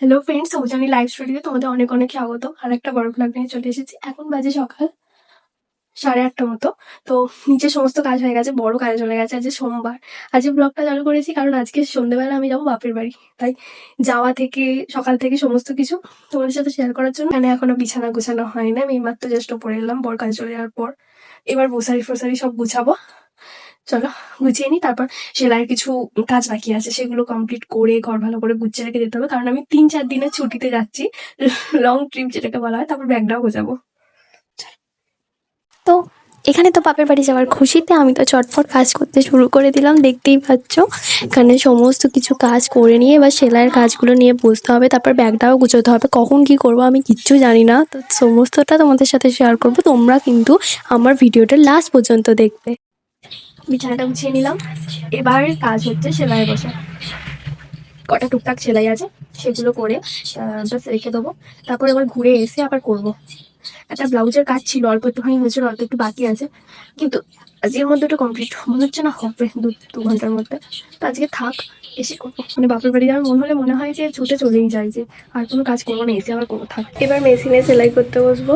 Hello friends সৌজানি live studio তোমাদের অনেক অনেক স্বাগত। আর একটা বড় ব্লগ নিয়ে চলে এসেছি। এখন বাজে সকাল সাড়ে আটটা মতো। তো নিচে সমস্ত কাজ হয়ে গেছে, বড় কাজে চলে গেছে আজকে সোমবার। আজকে ব্লগটা চালু করেছি কারণ আজকে সন্ধ্যেবেলা আমি যাব বাপের বাড়ি। তাই যাওয়া থেকে, সকাল থেকে সমস্ত কিছু তোমাদের সাথে শেয়ার করার জন্য। এখানে এখনও বিছানা গুছানো হয় না আমি এইমাত্র জাস্ট পরে এলাম বড় কাজে চলে যাওয়ার পর। এবার বসারি ফসারি সব গুছাবো। চলো, গুছিয়ে নিই, তারপর সেলাইয়ের কিছু কাজ বাকি আছে, সেগুলো কমপ্লিট করে ঘর ভালো করে গুছিয়ে রেখে যেতে হবে, কারণ আমি তিন চার দিনের ছুটিতে যাচ্ছি লং ট্রিপ যেটাকে বলা হয়, তারপর ব্যাগটাও গোছাবো। তো এখানে তো বাপের বাড়ি যাওয়ার খুশিতে আমি তো চটপট কাজ করতে শুরু করে দিলাম, দেখতেই পাচ্ছ। এখানে সমস্ত কিছু কাজ করে নিয়ে এবার সেলাইয়ের কাজগুলো নিয়ে বসতে হবে, তারপর ব্যাগটাও গুছোতে হবে। কখন কি করব আমি কিচ্ছু জানি না, তো সমস্তটা তোমাদের সাথে শেয়ার করব, তোমরা কিন্তু আমার ভিডিওটা লাস্ট পর্যন্ত দেখবে। বিছানাটা গুছিয়ে নিলাম। এবার কাজ হচ্ছে সেলাই বসা কটা টুকটাক সেলাই আছে সেগুলো করে জাস্ট রেখে দেবো। তারপরে আবার ঘুরে এসে আবার করব। একটা ব্লাউজের কাজ ছিল অল্প একটুখানি হয়েছিল অল্প একটু বাকি আছে। কিন্তু আজকের মধ্যে ওটা কমপ্লিট মনে হচ্ছে না হবে দু দু ঘণ্টার মধ্যে। তো আজকে থাক এসে মানে বাপের বাড়ি যাওয়ার মনে হলে মনে হয় যে ছুটে চলেই যায় যে আর কোনো কাজ করব না এসে আবার করব থাক। এবার মেশিনে সেলাই করতে বসবো।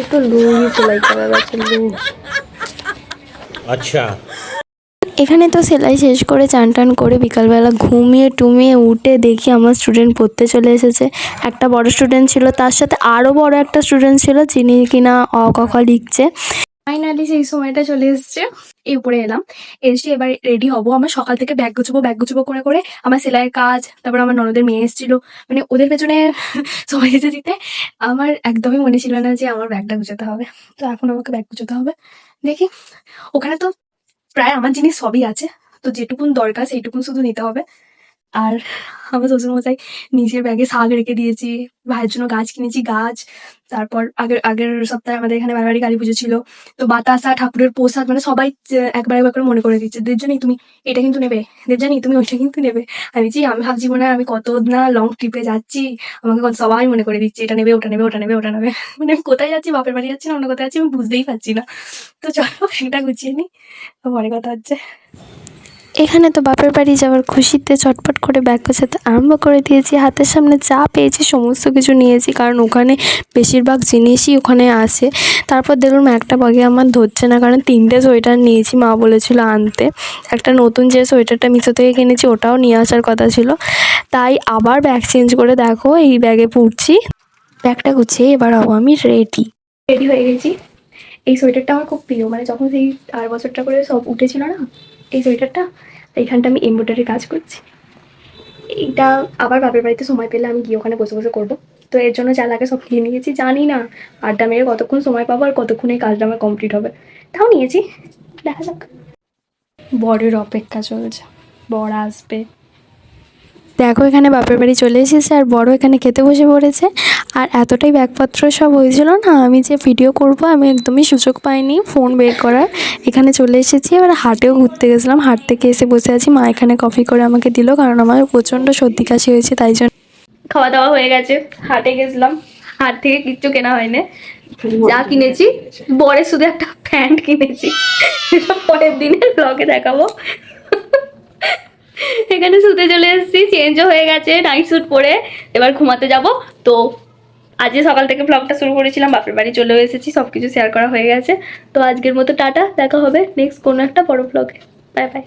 একটু লুই সেলাই করার আছে লু আচ্ছা। এখানে তো সেলাই শেষ করে চান টান করে বিকালবেলা ঘুমিয়ে টুমিয়ে উঠে দেখি আমার স্টুডেন্ট পড়তে চলে এসেছে। একটা বড় স্টুডেন্ট ছিল, তার সাথে আরও বড় একটা স্টুডেন্ট ছিল যিনি কিনা অ ক খ লিখছে। ফাইনালি সেই সময়টা চলে এসছে। এই উপরে এলাম, এসে এবার রেডি হব। আমার সকাল থেকে ব্যাগ গুছবো ব্যাগ গুছবো করে করে আমার সেলাইয়ের কাজ, তারপর আমার ননদের মেয়ে এসেছিল। মানে ওদের পেছনে সময় দিতে দিতে আমার একদমই মনে ছিল না যে আমার ব্যাগটা গুছাতে হবে। তো এখন আমাকে ব্যাগ গুছাতে হবে। দেখি, ওখানে তো প্রায় আমার জিনিস সবই আছে। তো যেটুকুন দরকার সেইটুকুন শুধু নিতে হবে। আর আমার শ্বশুরমশাই নিজের ব্যাগে শাক রেখে দিয়েছি। ভাইয়ের জন্য গাছ কিনেছি, গাছ। তারপর আগের আগের সপ্তাহে আমাদের এখানে বারবারই কালী পুজো ছিল। তো বাতাসা, ঠাকুরের প্রসাদ মানে সবাই একবার একবার করে মনে করে দিচ্ছে দেবজানি তুমি এটা কিন্তু নেবে। দেবজানি তুমি ওইটা কিন্তু নেবে। আমি জি আমি ভাবছি মনে আমি কত না লং ট্রিপে যাচ্ছি। আমাকে কত সবাই মনে করে দিচ্ছে, এটা নেবে, ওটা নেবে ওটা নেবে ওটা নেবে। মানে আমি কোথায় যাচ্ছি, বাপের বাড়ি যাচ্ছি না, অন্য কোথায় যাচ্ছি আমি বুঝতেই পারছি না। তো চলো এটা গুছিয়ে নিই। পরে কথা হচ্ছে। এখানে তো বাপের বাড়ি যাওয়ার খুশিতে চটপট করে ব্যাগ গোছাতে আরম্ভ করে দিয়েছি। হাতের সামনে যা পেয়েছি সমস্ত কিছু নিয়েছি, কারণ ওখানে বেশিরভাগ জিনিসই ওখানে আসে তারপর দেখলাম একটা বাগে আমার ধরছে না, কারণ তিনটে সোয়েটার নিয়েছি, মা বলেছিল আনতে। একটা নতুন যে সোয়েটারটা মিশো থেকে কিনেছি, ওটাও নিয়ে আসার কথা ছিল। তাই আবার ব্যাগ চেঞ্জ করে দেখো, এই ব্যাগে পড়ছি ব্যাগটা গুছিয়ে এবার হব আমি রেডি রেডি হয়ে গেছি। এই সোয়েটারটা আমার খুব প্রিয় মানে যখন সেই আর বছরটা করে সব উঠেছিল না এই সোয়েটারটা এইখানটা আমি এমব্রয়ডারি কাজ করছি। এইটা আবার বাপের বাড়িতে সময় পেলে আমি গিয়ে ওখানে বসে বসে করব। তো এর জন্য যা লাগে সব নিয়ে নিয়েছি, জানি না আড্ডা মেরে কতক্ষণ সময় পাবো আর কতক্ষণ এই কাজটা আমার কমপ্লিট হবে। তাও নিয়েছি, দেখা যাক। বরের অপেক্ষা চলছে, বর আসবে। দেখো এখানে বাপের বাড়ি চলে এসেছে আর বড় এখানে খেতে বসে পড়েছে। আর এতটাই ব্যাগপত্র সব হয়েছিল না, আমি যে ভিডিও করব, আমি একদমই সুযোগ পাইনি ফোন বের করার। এখানে চলে এসেছি, এবার হাটেও ঘুরতে গেছিলাম। হাট থেকে এসে বসে আছি, মা এখানে কফি করে আমাকে দিল, কারণ আমার প্রচণ্ড সর্দি কাশি হয়েছে, তাই জন্য খাওয়া দাওয়া হয়ে গেছে, হাটে গেছিলাম। হাট থেকে কিচ্ছু কেনা হয়নি। যা কিনেছি, বরের শুধু একটা প্যান্ট কিনেছি। পরের দিনের ব্লগে দেখাবো। এখানে শুতে চলে এসেছি চেঞ্জও হয়ে গেছে নাইট স্যুট পরে এবার ঘুমাতে যাব। তো আজকে সকাল থেকে ব্লগটা শুরু করেছিলাম, বাপের বাড়ি চলেও এসেছি সব কিছু শেয়ার করা হয়ে গেছে। তো আজকের মতো টাটা, দেখা হবে নেক্সট কোনো একটা বড় ব্লগে বাই বাই